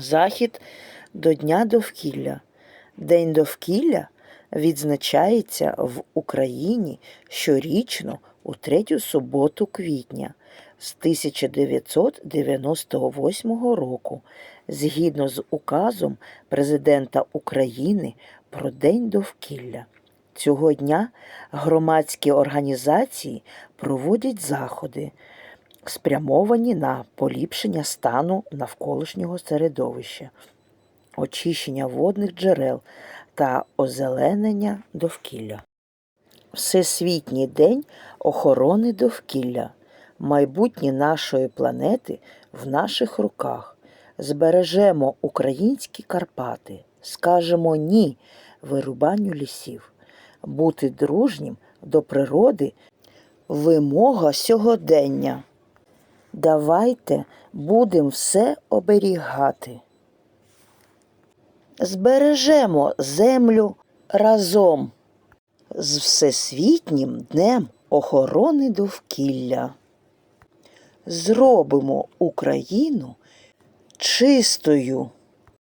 Захід до Дня довкілля. День довкілля відзначається в Україні щорічно у третю суботу квітня з 1998 року згідно з указом Президента України про День довкілля. Цього дня громадські організації проводять заходи, спрямовані на поліпшення стану навколишнього середовища, очищення водних джерел та озеленення довкілля. Всесвітній день охорони довкілля. Майбутнє нашої планети в наших руках. Збережемо українські Карпати, скажемо ні вирубанню лісів. Бути дружнім до природи вимога сьогодення. Давайте будемо все оберігати. Збережемо землю разом з Всесвітнім днем охорони довкілля. Зробимо Україну чистою.